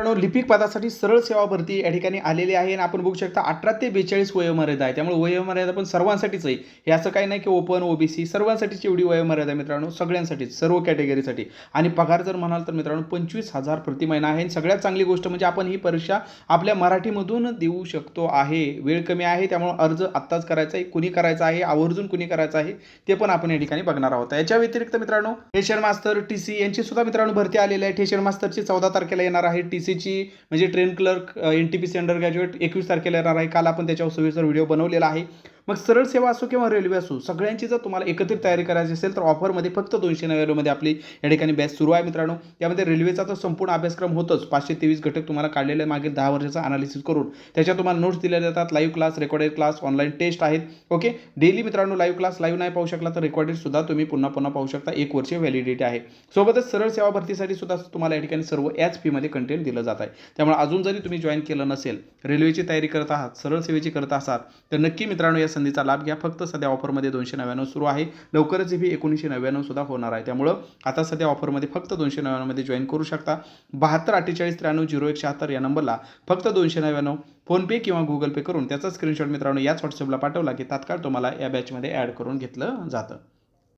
मित्रांनो, लिपिक पदासाठी सरळ सेवा भरती या ठिकाणी आलेली आहे आणि आपण बघू शकता अठरा ते बेचाळीस वयोमर्यादा आहे. त्यामुळे वयोमर्यादा पण सर्वांसाठीच आहे. हे असं काही नाही की ओपन ओबीसी सर्वांसाठीची एवढी वयोमर्यादा आहे मित्रांनो सगळ्यांसाठीच सर्व कॅटेगरीसाठी. आणि पगार जर म्हणाल तर मित्रांनो पंचवीस हजार प्रति महिना आहे. आणि सगळ्यात चांगली गोष्ट म्हणजे आपण ही परीक्षा आपल्या मराठीमधून देऊ शकतो आहे. वेळ कमी आहे त्यामुळे अर्ज आत्ताच करायचा आहे कुणी करायचा आहे आवर्जून कुणी करायचं आहे ते पण आपण या ठिकाणी बघणार आहोत. याच्या व्यतिरिक्त मित्रांनो ठेशन मास्तर टी सी यांची सुद्धा मित्रांनो भरती आलेली आहे. ठेशन मास्टरची चौदा तारखेला येणार आहे. टी सी सीची म्हणजे train clerk N T P C under graduate एकवीस तारखेला येणार आहे. काल आपण त्याच्यावर सविस्तर व्हिडिओ बनवलेला आहे. मग सरळ सेवा असो किंवा रेल्वे असो सगळ्यांची जर तुम्हाला एकत्रित तयारी करायची असेल तर ऑफरमध्ये फक्त दोनशे नव्याण्णवमध्ये आपली या ठिकाणी बॅच सुरू आहे मित्रांनो. यामध्ये रेल्वेचा तर संपूर्ण अभ्यासक्रम होतोच. पाचशे तेवीस घटक तुम्हाला काढलेले मागील दहा वर्षाचा अनालिसिस करून त्याच्यात तुम्हाला नोट्स दिल्या जातात live class recorded class online test आहेत. ओके डेली मित्रांनो लाईव्ह क्लास लाईव्ह नाही पाहू शकला तर रेकॉर्डेड सुद्धा तुम्ही पुन्हा पुन्हा पाहू शकता. एक वर्ष व्हॅलिडिटी आहे. सोबतच सरळ सेवा भरतीसाठी सुद्धा तुम्हाला या ठिकाणी सर्व याच फीमध्ये कंटेंट दिलं जात आहे. त्यामुळे अजून जरी तुम्ही जॉईन केलं नसेल रेल्वेची तयारी करत आहात सरळ सेवेची करत असाल तर नक्की मित्रांनो या संधीचा लाभ घ्या. फक्त सध्या ऑफरमध्ये दोनशे नव्याण्णव सुरू आहे. लवकरच ही एकोणीसशे नव्याण्णव सुद्धा होणार आहे. त्यामुळं आता सध्या ऑफरमध्ये फक्त दोनशे नव्याण्णवमध्ये जॉईन करू शकता. बहात्तर अठ्ठेचाळीस त्र्याण्णव झिरो एक शहात्तर या नंबरला फक्त दोनशे नव्याण्णव फोनपे किंवा गुगल पे करून त्याचा स्क्रीनशॉट मित्रांनो याच व्हॉट्सअपला पाठवला की तात्काळ तुम्हाला या बॅचमध्ये ॲड करून घेतलं जातं.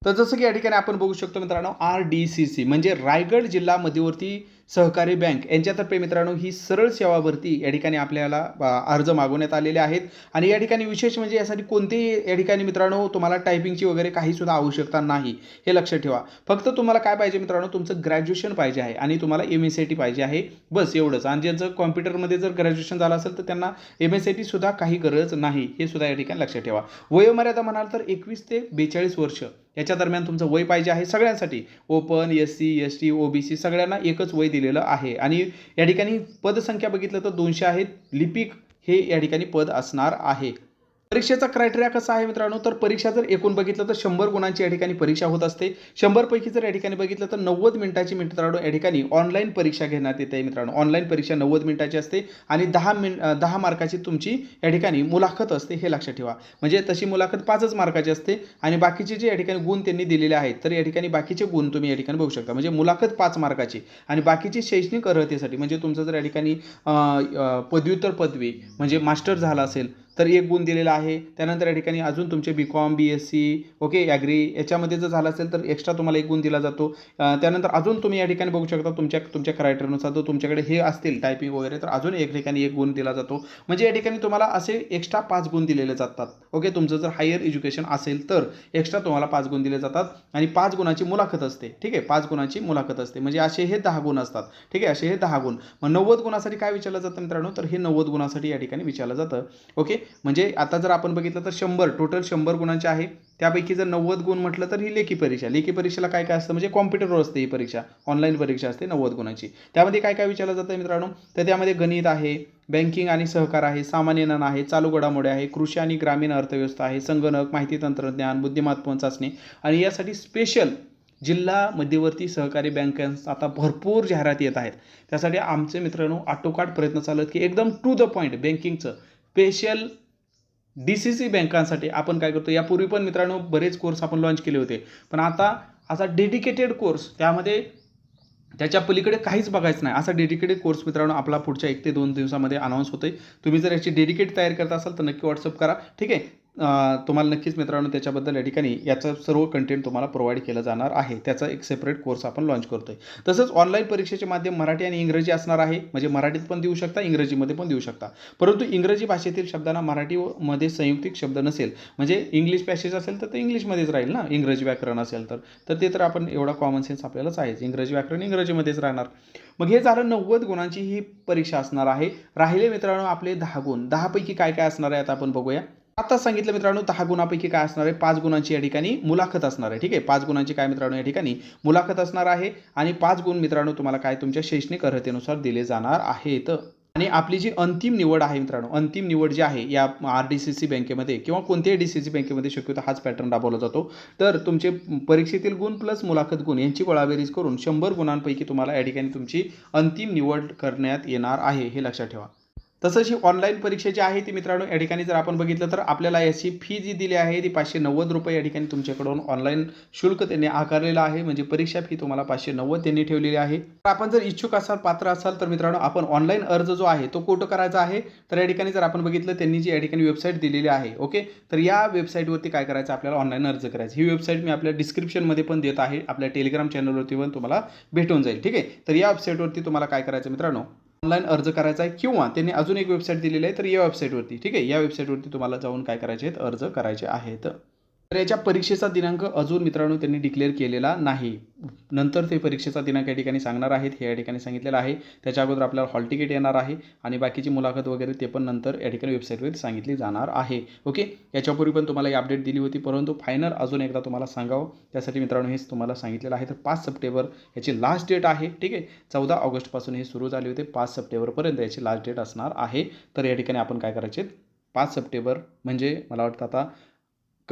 तर जसं की या ठिकाणी आपण बघू शकतो मित्रांनो आर डी सी सी म्हणजे रायगड जिल्हा मध्यवर्ती सहकारी बँक यांच्यातर्फे मित्रांनो ही सरळ सेवा भरती या ठिकाणी आपल्याला अर्ज मागवण्यात आलेले आहेत. आणि या ठिकाणी विशेष म्हणजे यासाठी कोणतेही या ठिकाणी मित्रांनो तुम्हाला टायपिंगची वगैरे काही सुद्धा आवश्यकता नाही हे लक्षात ठेवा. फक्त तुम्हाला काय पाहिजे मित्रांनो तुमचं ग्रॅज्युएशन पाहिजे आहे आणि तुम्हाला एम एस सी टी पाहिजे आहे. बस एवढंच. आणि ज्यांचं कॉम्प्युटरमध्ये जर ग्रॅज्युएशन झालं असेल तर त्यांना एम एस सी टी सुद्धा काही गरज नाही हे सुद्धा या ठिकाणी लक्षात ठेवा. वयोमर्यादा म्हणाल तर एकवीस ते बेचाळीस वर्ष. याच्या दरम्यान तुमचं वय पाहिजे आहे सगळ्यांसाठी. Open S C S T O B C सगळ्यांना एकच वय दिलेलं आहे. आणि या ठिकाणी पदसंख्या बघितलं तर दोनशे आहेत. लिपिक हे या ठिकाणी पद असणार आहे. परीक्षेचा क्रायटेरिया कसा आहे मित्रांनो? तर परीक्षा जर एकूण बघितलं तर शंभर गुणांची या ठिकाणी परीक्षा होत असते. शंभरपैकी जर या ठिकाणी बघितलं तर नव्वद मिनिटाची मित्रांनो या ठिकाणी ऑनलाईन परीक्षा घेण्यात येते मित्रांनो. ऑनलाईन परीक्षा नव्वद मिनिटाची असते आणि दहा मिन दहा मार्काची तुमची या ठिकाणी मुलाखत असते हे लक्षात ठेवा. म्हणजे तशी मुलाखत पाचच मार्काची असते आणि बाकीचे जे या ठिकाणी गुण त्यांनी दिलेले आहेत तर या ठिकाणी बाकीचे गुण तुम्ही या ठिकाणी बघू शकता. म्हणजे मुलाखत पाच मार्काची आणि बाकीची शैक्षणिक अर्हतेसाठी म्हणजे तुमचं जर या ठिकाणी पदव्युत्तर पदवी म्हणजे मास्टर झाला असेल तर एक गुण दिलेला आहे. त्यानंतर या ठिकाणी अजून तुमचे B com B S C okay agree याच्यामध्ये जर झालं असेल तर एक्स्ट्रा तुम्हाला एक गुण दिला जातो. त्यानंतर अजून तुम्ही या ठिकाणी बघू शकता तुमच्या तुमच्या क्रायटेरियानुसार जर तुमच्याकडे हे असतील टायपिंग वगैरे तर अजून एक ठिकाणी एक गुण दिला जातो. म्हणजे या ठिकाणी तुम्हाला असे एक्स्ट्रा पाच गुण दिलेले जातात. ओके तुमचं जर हायर एज्युकेशन असेल तर एक्स्ट्रा तुम्हाला पाच गुण दिले जातात. आणि पाच गुणाची मुलाखत असते. ठीक आहे पाच गुणाची मुलाखत असते. म्हणजे असे हे दहा गुण असतात. ठीक आहे असे हे दहा गुण. मग नव्वद गुणासाठी काय विचारलं जातं मित्रांनो? तर हे नव्वद गुणासाठी या ठिकाणी विचारलं जातं. ओके म्हणजे आता जर आपण बघितलं तर शंभर टोटल शंभर गुणांचे आहे. त्यापैकी जर नव्वद गुण म्हटलं तर ही लेखी परीक्षा. लेखी परीक्षेला काय काय असतं? म्हणजे कॉम्प्युटरवर असते ही परीक्षा. ऑनलाईन परीक्षा असते नव्वद गुणांची. त्यामध्ये काय काय विचारलं जातं मित्रांनो? तर त्यामध्ये गणित आहे बँकिंग आणि सहकार आहे सामान्य ज्ञान आहे चालू घडामोडी आहे कृषी आणि ग्रामीण अर्थव्यवस्था आहे संगणक माहिती तंत्रज्ञान बुद्धिमत्ता चाचणी आणि यासाठी स्पेशल जिल्हा मध्यवर्ती सहकारी बँकांचा आता भरपूर जाहिराती येत आहेत. त्यासाठी आमचे मित्रांनो आटोकाट प्रयत्न चालत की एकदम टू द पॉईंट बँकिंगचं स्पेशल डी सी सी बँकांसाठी आपण काय करतो? यापूर्वी पण मित्रांनो बरेच कोर्स आपण लॉन्च केले होते. पण आता असा डेडिकेटेड कोर्स त्यामध्ये त्याच्या पलीकडे काहीच बघायचं नाही. असा डेडिकेटेड कोर्स मित्रांनो आपला पुढच्या एक ते दोन दिवसामध्ये अनाऊन्स होतोय. तुम्ही जर याची डेडिकेट तयार करत असाल तर नक्की व्हॉट्सअप करा. ठीक आहे? तुम्हाला नक्कीच मित्रांनो त्याच्याबद्दल या ठिकाणी याचं सर्व कंटेंट तुम्हाला प्रोव्हाइड केलं जाणार आहे. त्याचा एक सेपरेट कोर्स आपण लॉन्च करतोय. तसंच ऑनलाईन परीक्षेचे माध्यम मराठी आणि इंग्रजी असणार आहे. म्हणजे मराठीत पण देऊ शकता इंग्रजीमध्ये पण देऊ शकता. परंतु इंग्रजी भाषेतील शब्दांना मराठीमध्ये संयुक्तिक शब्द नसेल म्हणजे इंग्लिश पॅसेज असेल तर ते इंग्लिशमध्येच राहील ना? इंग्रजी व्याकरण असेल तर. तर ते तर आपण एवढा कॉमन सेन्स आपल्यालाच आहेच इंग्रजी व्याकरण इंग्रजीमध्येच राहणार. मग हे झालं नव्वद गुणांची ही परीक्षा असणार आहे. राहिले मित्रांनो आपले दहा गुण. दहापैकी काय काय असणार आहे आता आपण बघूया. आता सांगितलं मित्रांनो दहा गुणांपैकी काय असणार आहे? पाच गुणांची या ठिकाणी मुलाखत असणार आहे. ठीक आहे? पाच गुणांची काय मित्रांनो या ठिकाणी मुलाखत असणार आहे. आणि पाच गुण मित्रांनो तुम्हाला काय तुमच्या शैक्षणिक अर्हतेनुसार दिले जाणार आहेत. आणि आपली जी अंतिम निवड आहे मित्रांनो अंतिम निवड जी आहे या आर डी सी सी बँकेमध्ये किंवा कोणत्याही डी सी सी बँकेमध्ये शक्यतो हाच पॅटर्न राबवला जातो. तर तुमचे परीक्षेतील गुण प्लस मुलाखत गुण यांची गोळाबेरीज करून शंभर गुणांपैकी तुम्हाला या ठिकाणी तुमची अंतिम निवड करण्यात येणार आहे हे लक्षात ठेवा. तसंच ही ऑनलाईन परीक्षा जी आहे ती मित्रांनो या ठिकाणी जर आपण बघितलं तर आपल्याला याची फी जी दिली आहे ती पाचशे नव्वद रुपये या ठिकाणी तुमच्याकडून ऑनलाईन शुल्क त्यांनी आकारलेलं आहे. म्हणजे परीक्षा फी तुम्हाला पाचशे नव्वद त्यांनी ठेवलेली आहे. तर आपण जर इच्छुक असाल पात्र असाल तर मित्रांनो आपण ऑनलाईन अर्ज जो आहे तो कुठं करायचा आहे? तर या ठिकाणी जर आपण बघितलं त्यांनी जी या ठिकाणी वेबसाईट दिलेली आहे ओके तर या वेबसाईटवरती काय करायचं? आपल्याला ऑनलाईन अर्ज करायचा. ही वेबसाईट मी आपल्या डिस्क्रिप्शनमध्ये पण देत आहे. आपल्या टेलिग्राम चॅनलवरती पण तुम्हाला भेटून जाईल ठीक आहे? तर या वेबसाईटवरती तुम्हाला काय करायचं मित्रांनो? ऑनलाईन अर्ज करायचा आहे किंवा त्यांनी अजून एक वेबसाईट दिलेली आहे तर या वेबसाईटवरती ठीक आहे? या वेबसाईटवरती तुम्हाला जाऊन काय करायचे आहेत? अर्ज करायचे आहेत. तर याच्या परीक्षेचा दिनांक अजून मित्रांनो त्यांनी डिक्लेअर केलेला नाही. नंतर ते परीक्षेचा दिनांक या ठिकाणी सांगणार आहेत हे या ठिकाणी सांगितलेलं आहे. त्याच्या अगोदर आपल्याला हॉल तिकीट येणार आहे आणि बाकीची मुलाखत वगैरे ते पण नंतर या ठिकाणी वेबसाईटवर सांगितली जाणार आहे. ओके याच्यापूर्वी पण तुम्हाला ही अपडेट दिली होती परंतु फायनल अजून एकदा तुम्हाला सांगावं. त्यासाठी मित्रांनो हेच तुम्हाला सांगितलेलं आहे. तर पाच सप्टेंबर याची लास्ट डेट आहे ठीक आहे? चौदा ऑगस्टपासून हे सुरू झाले होते. पाच सप्टेंबरपर्यंत याची लास्ट डेट असणार आहे. तर या ठिकाणी आपण काय करायचे? पाच सप्टेंबर म्हणजे मला वाटतं आता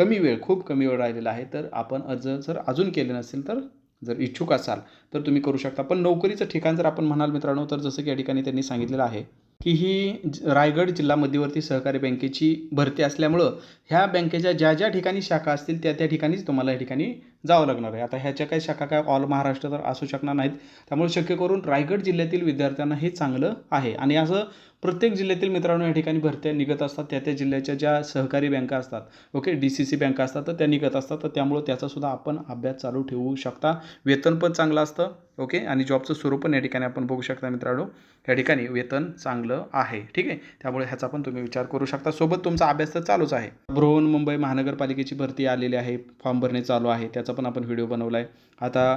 कमी वेळ खूप कमी वेळ राहिलेला आहे तर आपण अर्ज जर अजून केले नसेल तर जर इच्छुक असाल तर तुम्ही करू शकता. पण नोकरीचं ठिकाण जर आपण म्हणाल मित्रांनो तर जसं की या ठिकाणी त्यांनी सांगितलेलं आहे की ही ज- रायगड जिल्हा मध्यवर्ती सहकारी बँकेची भरती असल्यामुळं ह्या बँकेच्या ज्या ज्या ठिकाणी शाखा असतील त्या त्या ठिकाणीच तुम्हाला या ठिकाणी जावं लागणार आहे. आता ह्याच्या काही शाखा काय ऑल महाराष्ट्र तर असू शकणार नाहीत. त्यामुळे शक्य करून रायगड जिल्ह्यातील विद्यार्थ्यांना हे चांगलं आहे. आणि असं प्रत्येक जिल्ह्यातील मित्रांनो या ठिकाणी भरत्या निघत असतात. त्या त्या जिल्ह्याच्या ज्या सहकारी बँका असतात ओके डी सी सी बँका असतात तर त्या निघत असतात. तर त्यामुळं त्याचासुद्धा आपण अभ्यास चालू ठेवू शकता. वेतन पण चांगलं असतं. ओके? आणि जॉबचं स्वरूप पण या ठिकाणी आपण बघू शकता मित्रांनो. या ठिकाणी वेतन चांगलं आहे. ठीक आहे? त्यामुळे ह्याचा पण तुम्ही विचार करू शकता. सोबत तुमचा अभ्यास तर चालूच आहे. बृहन मुंबई महानगरपालिकेची भरती आलेली आहे. फॉर्म भरणे चालू आहे. त्याचा पण आपण व्हिडिओ बनवला आहे आता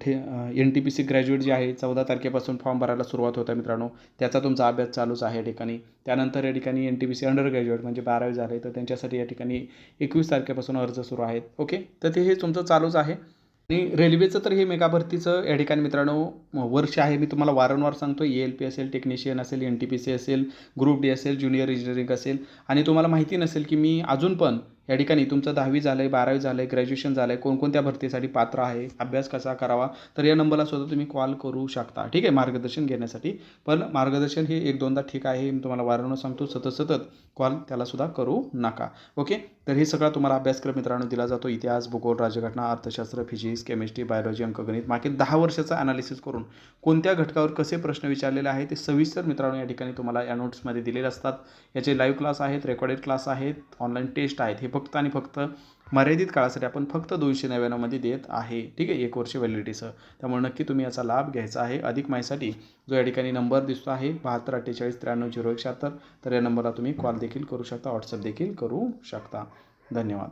ठे N T P C graduate जे आहे चौदा तारखेपासून फॉर्म भरायला सुरुवात होता मित्रांनो. त्याचा तुमचा अभ्यास चालूच आहे या ठिकाणी. त्यानंतर या ठिकाणी N T P C under graduate म्हणजे बारावी झाले तर त्यांच्यासाठी या ठिकाणी एकवीस तारखेपासून अर्ज सुरू आहेत. ओके? तर ते हे तुमचं चालूच आहे. आणि रेल्वेचं तर हे मेगा भरतीचं या ठिकाणी मित्रांनो वर्ष आहे. मी तुम्हाला वारंवार सांगतो ए एल पी असेल टेक्निशियन असेल एन टी पी सी असेल ग्रुप डी असेल ज्युनियर इंजिनिअरिंग असेल. आणि तुम्हाला माहिती नसेल की मी अजून पण या ठिकाणी तुमचं दहावी झालं आहे बारावी झालं आहे ग्रॅज्युएशन झालं आहे कोणकोणत्या भरतीसाठी पात्र आहे अभ्यास कसा करावा? तर या नंबरला सुद्धा तुम्ही कॉल करू शकता. ठीक आहे? मार्गदर्शन घेण्यासाठी. पण मार्गदर्शन हे एक दोनदा ठीक आहे मी तुम्हाला वारंवार सांगतो. सतत सतत कॉल त्यालासुद्धा करू नका. ओके तर हे सगळा तुम्हाला अभ्यासक्रम मित्रांनो दिला जातो. इतिहास भूगोल राजघटना अर्थशास्त्र फिजिक्स केमिस्ट्री बायोलॉजी अंकगणित मागील दहा वर्षाचा अनालिसिस करून कोणत्या घटकावर कसे प्रश्न विचारलेले आहे ते सविस्तर मित्रांनो या ठिकाणी तुम्हाला या नोट्समध्ये दिलेले असतात. याचे लाईव्ह क्लास आहेत रेकॉर्डेड क्लास आहेत ऑनलाईन टेस्ट आहेत. हे फक्त आणि फक्त मर्यादित काळासाठी आपण फक्त दोनशे नव्याण्णवमध्ये देत आहे. ठीक आहे? एक वर्ष व्हॅलिडिटीसह त्यामुळे नक्की तुम्ही याचा लाभ घ्यायचा आहे. अधिक माहितीसाठी जो या ठिकाणी नंबर दिसतो आहे बहात्तर अठ्ठेचाळीस त्र्याण्णव झिरो एक शहात्तर तर या नंबरला तुम्ही कॉल देखील करू शकता. व्हॉट्सअप देखील करू शकता. धन्यवाद.